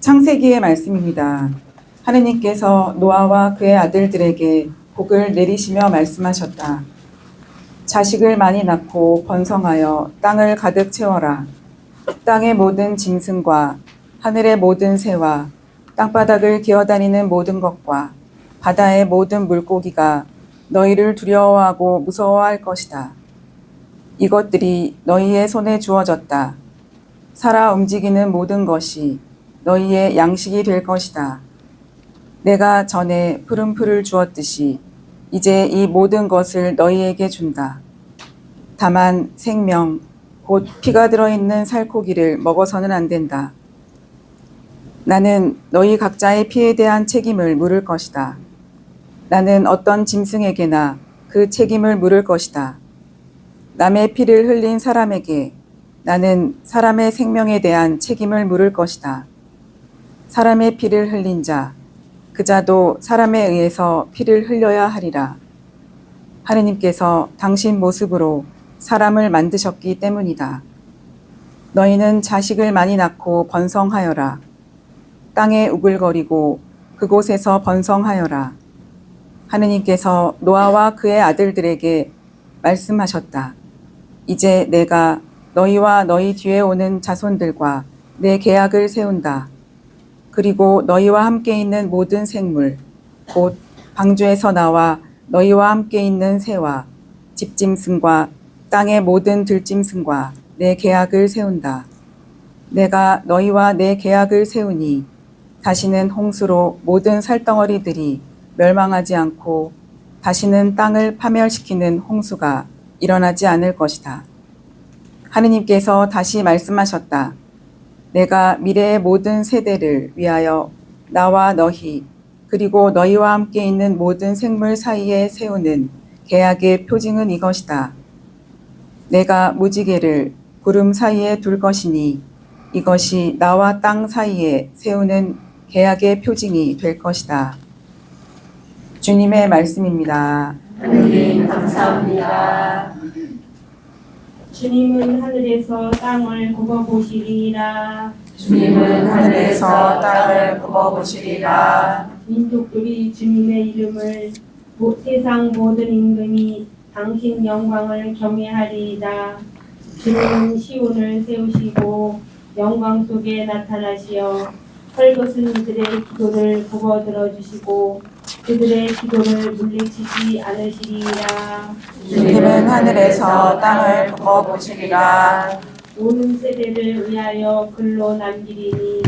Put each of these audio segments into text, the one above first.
창세기의 말씀입니다. 하느님께서 노아와 그의 아들들에게 복을 내리시며 말씀하셨다. 자식을 많이 낳고 번성하여 땅을 가득 채워라. 땅의 모든 짐승과 하늘의 모든 새와 땅바닥을 기어다니는 모든 것과 바다의 모든 물고기가 너희를 두려워하고 무서워할 것이다. 이것들이 너희의 손에 주어졌다. 살아 움직이는 모든 것이 너희의 양식이 될 것이다. 내가 전에 푸른 풀을 주었듯이 이제 이 모든 것을 너희에게 준다. 다만 생명, 곧 피가 들어있는 살코기를 먹어서는 안 된다. 나는 너희 각자의 피에 대한 책임을 물을 것이다. 나는 어떤 짐승에게나 그 책임을 물을 것이다. 남의 피를 흘린 사람에게 나는 사람의 생명에 대한 책임을 물을 것이다. 사람의 피를 흘린 자, 그 자도 사람에 의해서 피를 흘려야 하리라. 하느님께서 당신 모습으로 사람을 만드셨기 때문이다. 너희는 자식을 많이 낳고 번성하여라. 땅에 우글거리고 그곳에서 번성하여라. 하느님께서 노아와 그의 아들들에게 말씀하셨다. 이제 내가 너희와 너희 뒤에 오는 자손들과 내 계약을 세운다. 그리고 너희와 함께 있는 모든 생물, 곧 방주에서 나와 너희와 함께 있는 새와 집짐승과 땅의 모든 들짐승과 내 계약을 세운다. 내가 너희와 내 계약을 세우니 다시는 홍수로 모든 살덩어리들이 멸망하지 않고 다시는 땅을 파멸시키는 홍수가 일어나지 않을 것이다. 하느님께서 다시 말씀하셨다. 내가 미래의 모든 세대를 위하여 나와 너희 그리고 너희와 함께 있는 모든 생물 사이에 세우는 계약의 표징은 이것이다. 내가 무지개를 구름 사이에 둘 것이니 이것이 나와 땅 사이에 세우는 계약의 표징이 될 것이다. 주님의 말씀입니다. 하느님 감사합니다. 주님은 하늘에서 땅을 굽어 보시리라. 주님은 하늘에서 땅을 굽어 보시리라. 민족들이 주님의 이름을 모- 세상 모든 임금이 당신 영광을 경외하리이다. 주님은 시온을 세우시고 영광 속에 나타나시어 헐벗은 이들의 기도를 굽어 들어주시고 그들의 기도를 물리치지 않으시리라. 주님은 하늘에서 땅을 굽어보시리라. 오는 세대를 위하여 글로 남기리니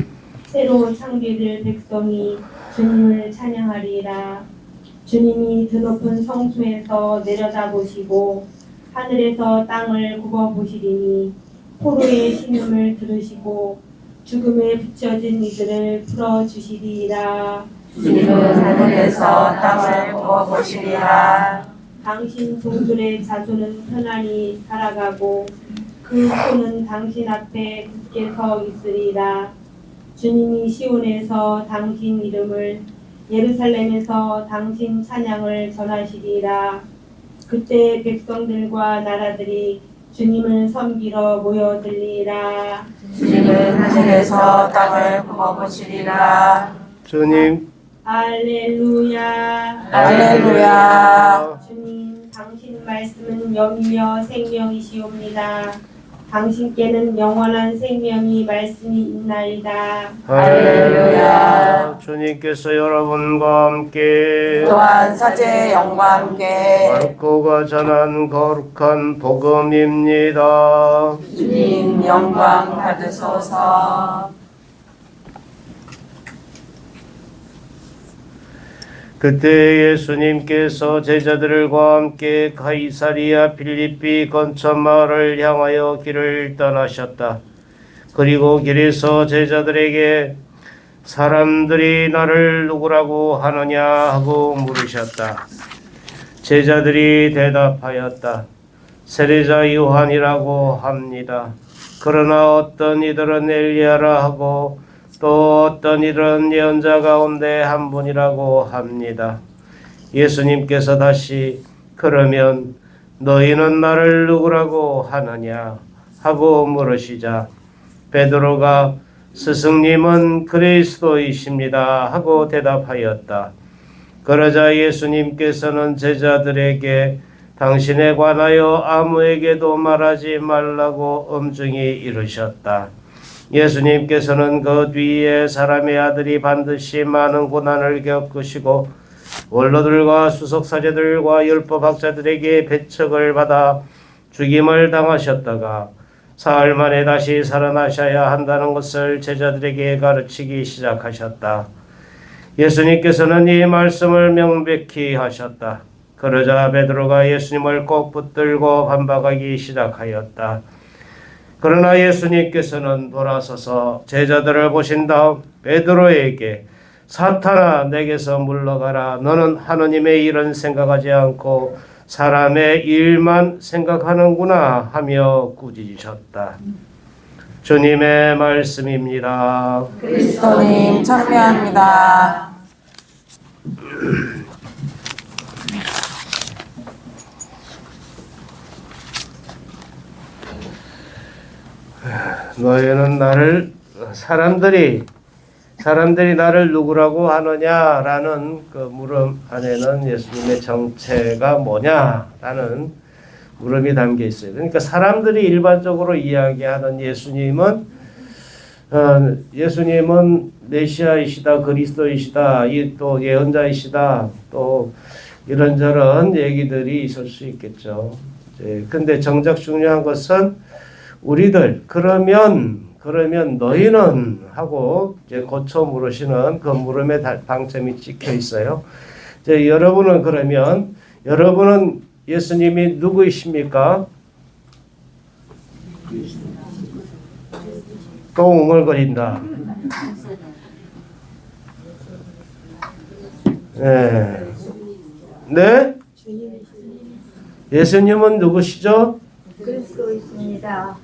새로 창조될 백성이 주님을 찬양하리라. 주님이 드높은 성수에서 내려다보시고 하늘에서 땅을 굽어보시리니 포로의 신음을 들으시고 죽음에 붙여진 이들을 풀어주시리라. 주님은 하늘에서 땅을 굽어보시리라. 당신 종들의 자손은 편안히 살아가고 그 손은 당신 앞에 굳게 서 있으리라. 주님이 시온에서 당신 이름을 예루살렘에서 당신 찬양을 전하시리라. 그때 백성들과 나라들이 주님을 섬기러 모여들리라. 주님은 하늘에서 땅을 굽어보시리라. 주님, 할렐루야. 할렐루야. 주님, 당신 말씀은 영이며 생명이시옵니다. 당신께는 영원한 생명이 말씀이 있나이다. 할렐루야. 주님께서 여러분과 함께 또한 사제의 영과 함께 마르코가 전한 거룩한 복음입니다. 주님 영광 받으소서. 그때 예수님께서 제자들과 함께 가이사리아 필리피 건천 마을을 향하여 길을 떠나셨다. 그리고 길에서 제자들에게 사람들이 나를 누구라고 하느냐 하고 물으셨다. 제자들이 대답하였다. 세례자 요한이라고 합니다. 그러나 어떤 이들은 엘리야라 하고 또 어떤 이들은 예언자 가운데 한 분이라고 합니다. 예수님께서 다시 그러면 너희는 나를 누구라고 하느냐 하고 물으시자 베드로가 스승님은 그리스도이십니다. 하고 대답하였다. 그러자 예수님께서는 제자들에게 당신에 관하여 아무에게도 말하지 말라고 엄중히 이르셨다. 예수님께서는 그 뒤에 사람의 아들이 반드시 많은 고난을 겪으시고 원로들과 수석사제들과 율법학자들에게 배척을 받아 죽임을 당하셨다가 사흘 만에 다시 살아나셔야 한다는 것을 제자들에게 가르치기 시작하셨다. 예수님께서는 이 말씀을 명백히 하셨다. 그러자 베드로가 예수님을 꼭 붙들고 반박하기 시작하였다. 그러나 예수님께서는 돌아서서 제자들을 보신 다음 베드로에게 사탄아 내게서 물러가라 너는 하느님의 일은 생각하지 않고 사람의 일만 생각하는구나 하며 꾸짖으셨다. 주님의 말씀입니다. 그리스도님 참여합니다. 너희는 나를 사람들이 사람들이 나를 누구라고 하느냐라는 그 물음 안에는 예수님의 정체가 뭐냐라는 물음이 담겨 있어요. 그러니까 사람들이 일반적으로 이야기하는 예수님은 어, 예수님은 메시아이시다, 그리스도이시다, 이또 예언자이시다, 또 이런저런 얘기들이 있을 수 있겠죠. 이제 근데 정작 중요한 것은 우리들 그러면 그러면 너희는 하고 이제 고쳐 물으시는 그 물음에 다- 방점이 찍혀 있어요. 이제 여러분은 그러면 여러분은 예수님이 누구이십니까? 또 웅얼거린다. 네. 네? 예수님은 누구시죠? 그리스도이십니다.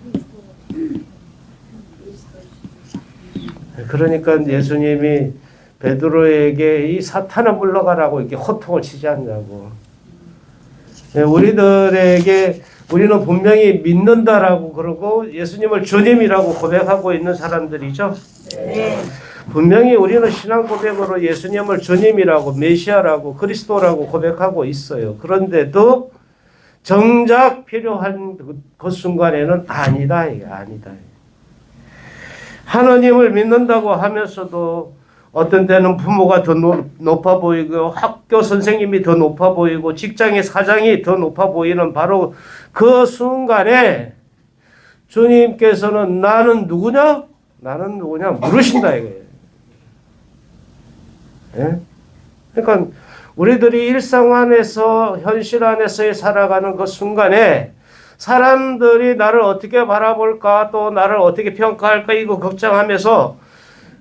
그러니까 예수님이 베드로에게 이 사탄을 물러가라고 이렇게 호통을 치지 않냐고. 예, 우리들에게 우리는 분명히 믿는다라고 그러고 예수님을 주님이라고 고백하고 있는 사람들이죠. 네. 분명히 우리는 신앙 고백으로 예수님을 주님이라고 메시아라고 그리스도라고 고백하고 있어요. 그런데도 정작 필요한 그, 그 순간에는 아니다, 이게 아니다. 하나님을 믿는다고 하면서도 어떤 때는 부모가 더 노- 높아 보이고 학교 선생님이 더 높아 보이고 직장의 사장이 더 높아 보이는 바로 그 순간에 주님께서는 나는 누구냐? 나는 누구냐? 물으신다 이거예요. 예? 그러니까 우리들이 일상 안에서 현실 안에서의 살아가는 그 순간에 사람들이 나를 어떻게 바라볼까 또 나를 어떻게 평가할까 이거 걱정하면서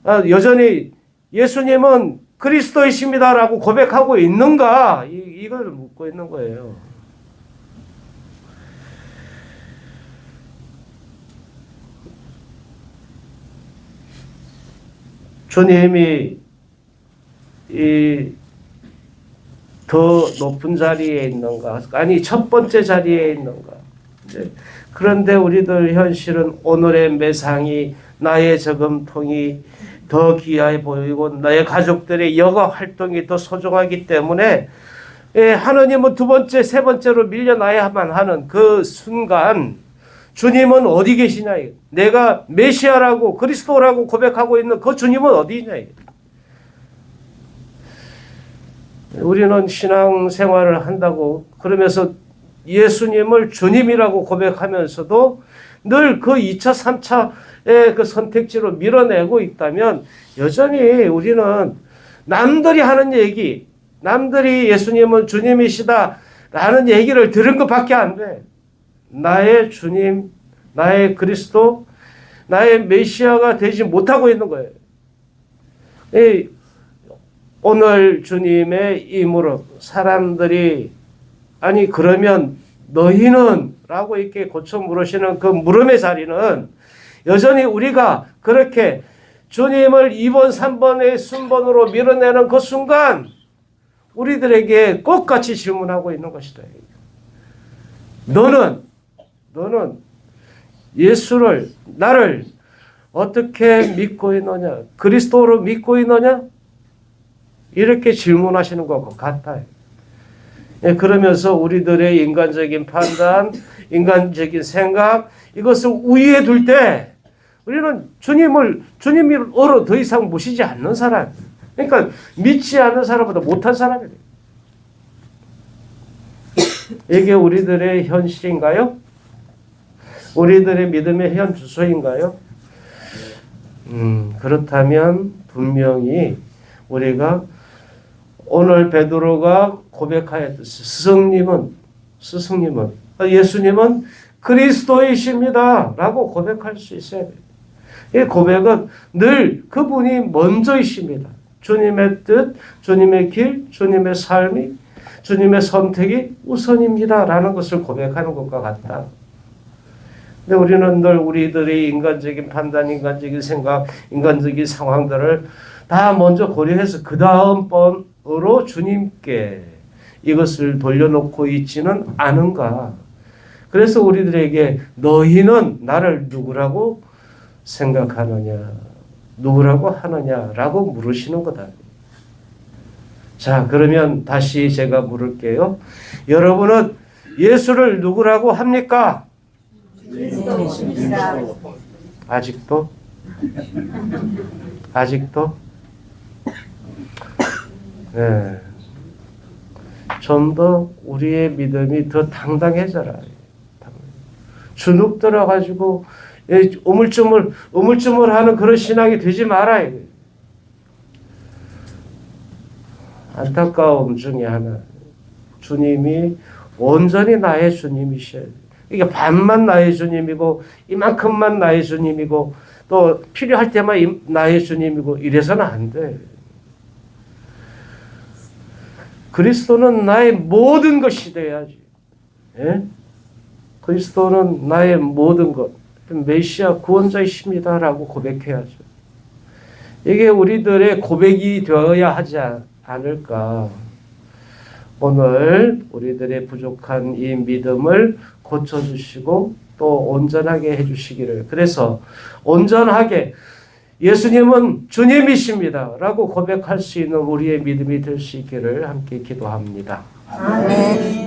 아, 여전히 예수님은 그리스도이십니다라고 고백하고 있는가 이, 이걸 묻고 있는 거예요. 주님이 이 더 높은 자리에 있는가? 아니 첫 번째 자리에 있는가? 그런데 우리들 현실은 오늘의 매상이 나의 저금통이 더 귀하게 보이고 나의 가족들의 여가 활동이 더 소중하기 때문에 예, 하나님은 두 번째, 세 번째로 밀려나야만 하는 그 순간 주님은 어디 계시냐? 내가 메시아라고 그리스도라고 고백하고 있는 그 주님은 어디냐? 이거. 우리는 신앙 생활을 한다고 그러면서 예수님을 주님이라고 고백하면서도 늘 그 2차, 3차의 그 선택지로 밀어내고 있다면 여전히 우리는 남들이 하는 얘기, 남들이 예수님은 주님이시다 라는 얘기를 들은 것밖에 안 돼. 나의 주님, 나의 그리스도, 나의 메시아가 되지 못하고 있는 거예요. 이 오늘 주님의 이 무릎 사람들이 아니 그러면 너희는 라고 이렇게 고쳐 물으시는 그 물음의 자리는 여전히 우리가 그렇게 주님을 2번, 3번의 순번으로 밀어내는 그 순간 우리들에게 똑같이 질문하고 있는 것이다. 너는 너는 예수를 나를 어떻게 믿고 있느냐? 그리스도로 믿고 있느냐? 이렇게 질문하시는 것 같아요. 예, 그러면서 우리들의 인간적인 판단, 인간적인 생각, 이것을 우위에 둘 때, 우리는 주님을, 주님으로 더 이상 모시지 않는 사람. 그러니까 믿지 않는 사람보다 못한 사람이에요. 이게 우리들의 현실인가요? 우리들의 믿음의 현 주소인가요? 음, 그렇다면 분명히 우리가 오늘 베드로가 고백하였듯이 스승님은 스승님은 아, 예수님은 그리스도이십니다라고 고백할 수 있어야 돼요. 이 고백은 늘 그분이 먼저이십니다. 주님의 뜻, 주님의 길, 주님의 삶이, 주님의 선택이 우선입니다라는 것을 고백하는 것과 같다. 근데 우리는 늘 우리들의 인간적인 판단, 인간적인 생각, 인간적인 상황들을 다 먼저 고려해서 그 다음 번으로 주님께 이것을 돌려놓고 있지는 않은가. 그래서 우리들에게 너희는 나를 누구라고 생각하느냐, 누구라고 하느냐라고 물으시는 거다. 자, 그러면 다시 제가 물을게요. 여러분은 예수를 누구라고 합니까? 아직도? 아직도? 네. 좀더 우리의 믿음이 더 당당해져라. 주눅 들어가지고 예, 우물쭈물 우물쭈물 하는 그런 신앙이 되지 마라. 이거예요. 안타까움 중에 하나. 주님이 온전히 나의 주님이셔야 돼. 이게 반만 나의 주님이고 이만큼만 나의 주님이고 또 필요할 때만 이- 나의 주님이고 이래서는 안 돼. 그리스도는 나의 모든 것이 돼야지. 예? 그리스도는 나의 모든 것, 메시아 구원자이십니다라고 고백해야죠. 이게 우리들의 고백이 되어야 하지 않- 않을까. 오늘 우리들의 부족한 이 믿음을 고쳐주시고 또 온전하게 해주시기를. 그래서 온전하게 예수님은 주님이십니다. 라고 고백할 수 있는 우리의 믿음이 될 수 있기를 함께 기도합니다. 아멘.